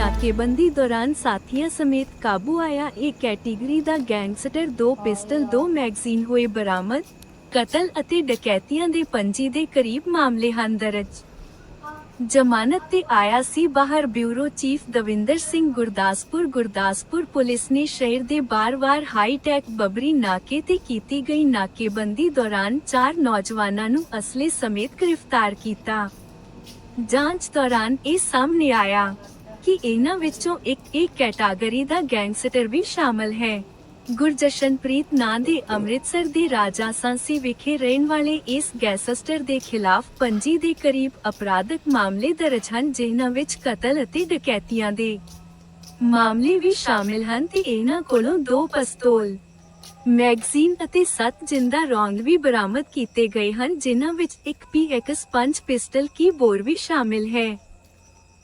ਨਾਕੇਬੰਦੀ ਦੌਰਾਨ ਸਾਥੀਆਂ ਸਮੇਤ ਕਾਬੂ ਆਇਆ ਇਹ ਕੈਟੇਗਰੀ ਦਾ ਗੈਂਗਸਟਰ ਦੋ ਪਿਸਟਲ, ਦੋ ਮੈਗਜ਼ੀਨ ਹੋਏ ਬਰਾਮਦ, ਕਤਲ ਅਤੇ ਡਕੈਤੀਆਂ ਦੇ ਪੰਜੀ ਦੇ ਕਰੀਬ ਮਾਮਲੇ ਹਨ ਦਰਜ। ਜ਼ਮਾਨਤ ਤੇ ਆਇਆ ਸੀ ਬਾਹਰ bureau chief Davinder Singh Gurdaspur Gurdaspur police ਨੇ ਸ਼ਹਿਰ ਦੇ ਬਾਰ-ਬਾਰ ਹਾਈ ਟੈਕ ਬਬਰੀ ਨਾਕੇ ਤੇ ਕੀਤੀ ਗਈ ਨਾਕੇਬੰਦੀ ਦੌਰਾਨ ਚਾਰ ਨੌਜਵਾਨਾਂ ਨੂੰ ਅਸਲੇ ਸਮੇਤ ਗ੍ਰਿਫਤਾਰ ਕੀਤਾ। ਜਾਂਚ ਦੌਰਾਨ ਇਹ ਸਾਹਮਣੇ ਆਇਆ। ਕਿ ਇਹਨਾਂ ਵਿੱਚੋਂ ਇੱਕ ਇੱਕ ਕੈਟਾਗਰੀ ਦਾ ਗੈਂਗਸਟਰ ਵੀ ਸ਼ਾਮਲ ਹੈ। ਗੁਰਜਸ਼ਨਪ੍ਰੀਤ ਨਾਂ ਦੇ ਅੰਮ੍ਰਿਤਸਰ ਦੇ ਰਾਜਾ ਸਾਂਸੀ ਵਿਖੇ ਰਹਿਣ ਵਾਲੇ ਇਸ ਗੈਂਗਸਟਰ ਦੇ ਖਿਲਾਫ ਪੰਜੀ ਦੇ ਕਰੀਬ ਅਪਰਾਧਕ ਮਾਮਲੇ ਦਰਜ ਹਨ, ਜਿਨ੍ਹਾਂ ਵਿੱਚ ਕਤਲ ਅਤੇ ਡਕੈਤੀਆਂ ਦੇ ਮਾਮਲੇ ਵੀ ਸ਼ਾਮਿਲ ਹਨ ਤੇ ਇਹਨਾਂ ਕੋਲੋਂ ਦੋ ਪਿਸਤੌਲ, ਮੈਗਜ਼ੀਨ ਅਤੇ 7 ਜਿੰਦਾ ਰੌਂਦ ਵੀ ਬਰਾਮਦ ਕੀਤੇ ਗਏ ਹਨ, ਜਿਨ੍ਹਾਂ ਵਿੱਚ ਇੱਕ PX5 ਪਿਸਟਲ, ਕੀ ਬੋਰ ਵੀ ਸ਼ਾਮਿਲ ਹੈ।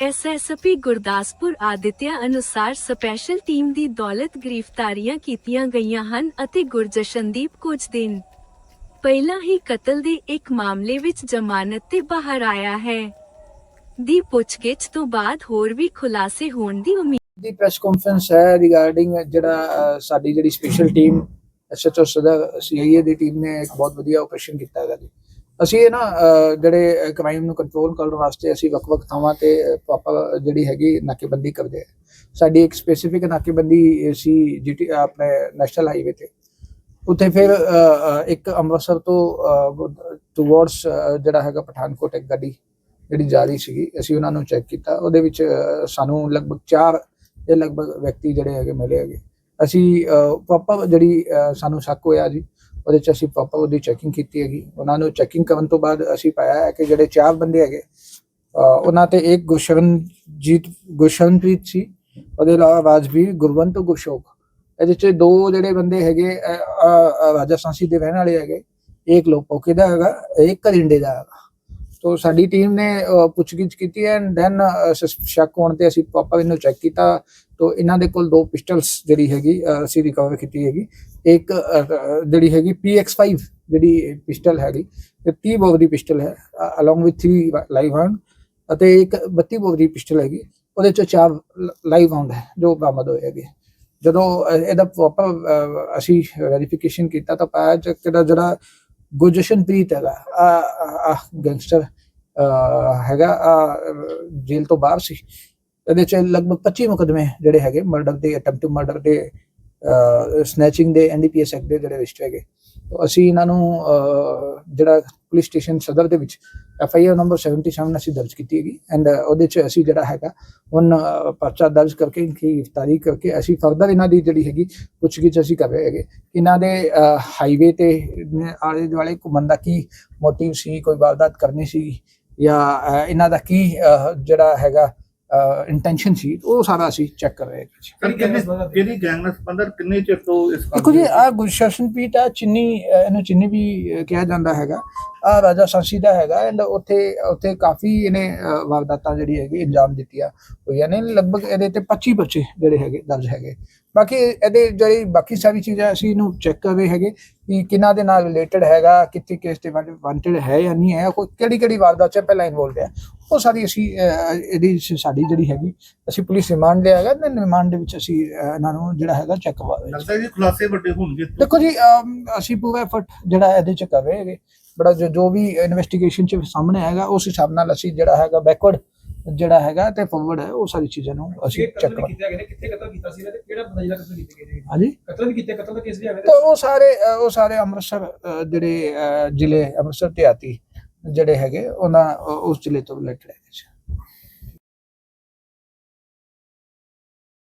ਐਸਐਸਪੀ ਗੁਰਦਾਸਪੁਰ ਆਦਿਤਿਆ ਅਨੁਸਾਰ ਸਪੈਸ਼ਲ ਟੀਮ ਦੀ ਦੌਲਤ ਗ੍ਰਿਫਤਾਰੀਆਂ ਕੀਤੀਆਂ ਗਈਆਂ ਹਨ ਅਤੇ ਗੁਰਜਸ਼ਨਦੀਪ ਕੁਝ ਦਿਨ ਪਹਿਲਾਂ ਹੀ ਕਤਲ ਦੇ ਇੱਕ ਮਾਮਲੇ ਵਿੱਚ ਜ਼ਮਾਨਤ ਤੇ ਬਾਹਰ ਆਇਆ ਹੈ। ਦੀ ਪੁੱਛਗਿੱਛ ਤੋਂ ਬਾਅਦ ਹੋਰ ਵੀ ਖੁਲਾਸੇ ਹੋਣ ਦੀ ਉਮੀਦ ਦੀ ਪ੍ਰੈਸ ਕਾਨਫਰੰਸ ਹੈ ਰਿਗਾਰਡਿੰਗ ਜਿਹੜਾ ਸਾਡੀ ਜਿਹੜੀ ਸਪੈਸ਼ਲ ਟੀਮ ਐਸਐਚਓ ਸਦਾ ਸੀਆਈਏ ਦੀ ਟੀਮ ਨੇ ਇੱਕ ਬਹੁਤ ਵਧੀਆ ਆਪਰੇਸ਼ਨ ਕੀਤਾ ਹੈਗਾ ਜੀ। ਅਸੀਂ ਇਹ ਨਾ ਜਿਹੜੇ ਕ੍ਰਾਈਮ ਨੂੰ ਕੰਟਰੋਲ ਕਰਨ ਵਾਸਤੇ ਅਸੀਂ ਵੱਖ-ਵੱਖ ਥਾਵਾਂ ਤੇ ਪਾਪਾ ਜਿਹੜੀ ਹੈਗੀ ਨਾਕੇਬੰਦੀ ਕਰਦੇ ਆ ਸਾਡੀ ਇੱਕ ਸਪੈਸੀਫਿਕ ਨਾਕੇਬੰਦੀ ਸੀ ਜੀਟੀ ਆਪਣੇ ਨੈਸ਼ਨਲ ਹਾਈਵੇ ਤੇ। ਉੱਥੇ ਫਿਰ ਇੱਕ ਅੰਮ੍ਰਿਤਸਰ ਤੋਂ ਟੁਵਰਡਸ ਜਿਹੜਾ ਹੈਗਾ ਪਠਾਨਕੋਟ ਇੱਕ ਗੱਡੀ ਜਿਹੜੀ ਜਾ ਰਹੀ ਸੀਗੀ, ਅਸੀਂ ਉਹਨਾਂ ਨੂੰ ਚੈੱਕ ਕੀਤਾ। ਉਹਦੇ ਵਿੱਚ ਸਾਨੂੰ ਲਗਭਗ 4 ਦੇ ਲਗਭਗ ਵਿਅਕਤੀ ਜਿਹੜੇ ਹੈਗੇ ਮਿਲੇ ਹੈਗੇ। ਅਸੀਂ ਪਾਪਾ ਜਿਹੜੀ ਸਾਨੂੰ ਸ਼ੱਕ ਹੋਇਆ ਜੀ ਉਹਦੇ ਚ ਅਸੀਂ ਪਾਪਾ ਉਹਦੀ ਚੈਕਿੰਗ ਕੀਤੀ ਹੈਗੀ। ਉਹਨਾਂ ਨੂੰ ਚੈਕਿੰਗ ਕਰਨ ਤੋਂ ਬਾਅਦ ਅਸੀਂ ਪਾਇਆ ਹੈ ਕਿ ਜਿਹੜੇ ਚਾਰ ਬੰਦੇ ਹੈਗੇ ਉਹਨਾਂ ਤੇ ਇੱਕ ਗੁਸ਼ਵਨਜੀਤ ਗੁਸ਼ਰਨਪ੍ਰੀਤ ਸੀ ਉਹਦੇ ਇਲਾਵਾ ਰਾਜਵੀਰ ਗੁਰਵੰਤ ਗੁਸ਼ੋਕ ਇਹਦੇ ਚ ਦੋ ਜਿਹੜੇ ਬੰਦੇ ਹੈਗੇ ਅਹ, ਰਾਜਾ ਸਾਂਸੀ ਦੇ ਰਹਿਣ ਵਾਲੇ ਹੈਗੇ। ਇੱਕ ਲੋਪੋਕੇ ਦਾ ਹੈਗਾ ਇੱਕ ਕਰਿੰਡੇ ਦਾ ਹੈਗਾ। ਤੋ ਸਾਡੀ ਟੀਮ ਨੇ ਪੁੱਛਗਿੱਛ ਕੀਤੀ ਐਂਡ ਦੈਨ ਸ਼ੱਕ ਹੋਣ ਤੇ ਅਸੀਂ ਪਾਪਾ ਇਹਨੂੰ ਚੈੱਕ ਕੀਤਾ। ਤੋ ਇਹਨਾਂ ਦੇ ਕੋਲ ਦੋ ਪਿਸਟਲਸ ਜਿਹੜੀ ਹੈਗੀ ਅਸੀਂ ਰਿਕਵਰ ਕੀਤੀ ਹੈਗੀ। ਇੱਕ ਜਿਹੜੀ ਹੈਗੀ PX5 ਜਿਹੜੀ ਪਿਸਟਲ ਹੈਗੀ ਤੇ 30 ਬੋਰ ਦੀ ਪਿਸਟਲ ਹੈ ਅਲੋਂਗ ਵਿਦ 3 ਲਾਈਵ ਰਾਉਂਡ ਅਤੇ ਇੱਕ 32 ਬੋਰ ਦੀ ਪਿਸਟਲ ਹੈਗੀ। ਉਹਦੇ ਚ ਚਾਰ ਲਾਈਵ ਰਾਉਂਡ ਹੈ, ਜੋ ਬਰਾਮਦ ਹੋਏ ਹੈਗੇ। ਜਦੋਂ ਇਹਦਾ ਪ੍ਰੋਪਰ ਅਸੀਂ ਵੈਰੀਫਿਕੇਸ਼ਨ ਕੀਤਾ ਤਾਂ ਪਾਇਆ ਕਿ ਜਿਹੜਾ ਗੁਰਜਸ਼ਨਪ੍ਰੀਤ ਹੈਗਾ। ਆ ਗੈਂਗਸਟਰ ਹੈਗਾ ਆਹ, ਜੇਲ੍ਹ ਤੋਂ ਬਾਹਰ ਸੀ। ਇਹਦੇ ਚ ਲਗਭਗ 25 ਮੁਕਦਮੇ ਜਿਹੜੇ ਹੈਗੇ ਮਰਡਰ ਦੇ ਅਟੈਂਪਟ ਟੂ ਮਰਡਰ ਦੇ ਸਨੈਚਿੰਗ ਦੇ ਐਨਡੀਪੀਐਸ ਐਕਟ ਦੇ ਜਿਹੜੇ ਰਜਿਸਟਰ ਹੈਗੇ। ਅਸੀਂ ਇਹਨਾਂ ਨੂੰ ਅਹ, ਜਿਹੜਾ ਪੁਲਿਸ ਸਟੇਸ਼ਨ ਸਦਰ ਦੇ ਵਿੱਚ ਐਫ ਆਈ ਆਰ ਨੰਬਰ 77 ਅਸੀਂ ਦਰਜ ਕੀਤੀ ਹੈਗੀ। ਐਂਡ ਉਹਦੇ ਚ ਅਸੀਂ ਜਿਹੜਾ ਹੈਗਾ ਹੁਣ ਪਰਚਾ ਦਰਜ ਕਰਕੇ ਇਨਕੀ ਗ੍ਰਿਫਤਾਰੀ ਕਰਕੇ ਅਸੀਂ ਫਰਦਰ ਇਹਨਾਂ ਦੀ ਜਿਹੜੀ ਹੈਗੀ ਪੁੱਛਗਿੱਛ ਅਸੀਂ ਕਰ ਰਹੇ ਹੈਗੇ। ਇਹਨਾਂ ਦੇ ਹਾਈਵੇ ਤੇ ਆਲੇ ਦੁਆਲੇ ਘੁੰਮਣ ਦਾ ਕੀ ਮੋਟਿਵ ਸੀ ਕੋਈ ਵਾਰਦਾਤ ਕਰਨੀ ਸੀ ਜਾਂ ਇਹਨਾਂ ਦਾ ਕੀ ਜਿਹੜਾ ਹੈਗਾ ਇੰਟੈਂਸ਼ਨ ਸੀ ਉਹ ਸਾਰਾ ਅਸੀਂ ਚੈੱਕ ਕਰ ਰਹੇ ਹਾਂ ਕਿਹੜੀ ਗੈਂਗ ਨਾਲ ਸੰਬੰਧਤ ਕਿੰਨੇ ਚਿਰ ਤੋਂ ਇਸ ਕੰਮ ਦੇਖੋ ਜੀ ਆ ਗੁਰਸ਼ਰਨਪ੍ਰੀਤ ਆ ਚਿੰਨੀ ਇਹਨੂੰ ਚਿੰਨੀ ਵੀ ਕਿਹਾ ਜਾਂਦਾ ਹੈਗਾ। ਆ ਰਾਜਾ ਸਾਂਸੀ ਦਾ ਹੈਗਾ ਐਂਡ ਉੱਥੇ ਉੱਥੇ ਕਾਫੀ ਇਹਨੇ ਵਾਰਦਾਤਾਂ ਜਿਹੜੀ ਹੈਗੀ ਅੰਜਾਮ ਦਿੱਤੀਆਂ ਹੋਈਆਂ ਨੇ ਲਗਭਗ ਇਹਦੇ ਤੇ 25 ਬੱਚੇ ਜਿਹੜੇ ਹੈਗੇ ਦਰਜ ਹੈਗੇ। ਬਾਕੀ ਇਹਦੇ ਜਿਹੜੀ ਬਾਕੀ ਸਾਰੀ ਚੀਜ਼ਾਂ ਅਸੀਂ ਇਹਨੂੰ ਚੈੱਕ ਕਰ ਰਹੇ ਹੈਗੇ ਕਿ ਕਿਹਨਾਂ ਦੇ ਨਾਲ ਰਿਲੇਟਡ ਹੈਗਾ ਕਿੱਥੇ ਕੇਸ ਤੇ ਵਾਂਟਡ ਹੈ ਜਾਂ ਨਹੀਂ ਹੈ ਕੋਈ ਕਿਹੜੀ ਕਿਹੜੀ ਵਾਰਦਾਤ ਚ ਪਹਿਲਾਂ ਇਨਵੋਲਵ ਹੈ। ਉਹ ਸਾਰੀ ਅਸੀਂ ਇਹਦੀ ਸਾਡੀ ਜਿਹੜੀ ਹੈਗੀ ਅਸੀਂ ਪੁਲਿਸ ਰਿਮਾਂਡ ਲਿਆ ਹੈਗਾ ਤੇ ਰਿਮਾਂਡ ਦੇ ਵਿੱਚ ਅਸੀਂ ਇਹਨਾਂ ਨੂੰ ਜਿਹੜਾ ਹੈਗਾ ਚੈੱਕ ਕਰਵਾ ਰਹੇ ਲੱਗਦਾ ਜੀ ਖੁਲਾਸੇ ਵੱਡੇ ਹੋਣਗੇ ਦੇਖੋ ਜੀ ਅਸੀਂ ਪੂਰਾ ਐਫਰਟ ਜਿਹੜਾ ਇਹਦੇ ਚ ਕਰ ਰਹੇ ਹੈਗੇ। ਬੜਾ ਜੋ ਜੋ ਵੀ ਇਨਵੈਸਟੀਗੇਸ਼ਨ ਚ ਸਾਹਮਣੇ ਆਏਗਾ ਉਸ ਹਿਸਾਬ ਨਾਲ ਅਸੀਂ ਜਿਹੜਾ ਹੈਗਾ ਬੈਕਵਰਡ ਜਿਹੜਾ ਹੈਗਾ ਤੇ ਫਾਰਵਰਡ ਹੈ ਉਹ ਸਾਰੀ ਚੀਜ਼ਾਂ ਨੂੰ ਅਸੀਂ ਚੈੱਕ ਕਰ ਕੀਤਾ ਗਿਆ ਕਿੱਥੇ ਕਤਲ ਕੀਤਾ ਸੀ ਤੇ ਕਿਹੜਾ ਬੰਦਾ ਜਿਹੜਾ ਕਤਲ ਕੀਤਾ ਗਿਆ ਹਾਂਜੀ? ਕਤਲ ਵੀ ਕੀਤੇ ਕਤਲ ਦਾ ਕੇਸ ਵੀ ਆਵੇ ਤਾਂ ਉਹ ਸਾਰੇ ਉਹ ਸਾਰੇ ਅੰਮ੍ਰਿਤਸਰ ਜਿਹੜੇ ਜ਼ਿਲ੍ਹੇ ਅੰਮ੍ਰਿਤਸਰ ਤੇ ਆਤੀ ਜਿਹੜੇ ਹੈਗੇ ਉਹਨਾਂ ਉਸ ਜ਼ਿਲ੍ਹੇ ਤੋਂ ਰਿਲੇਟਡ ਹੈ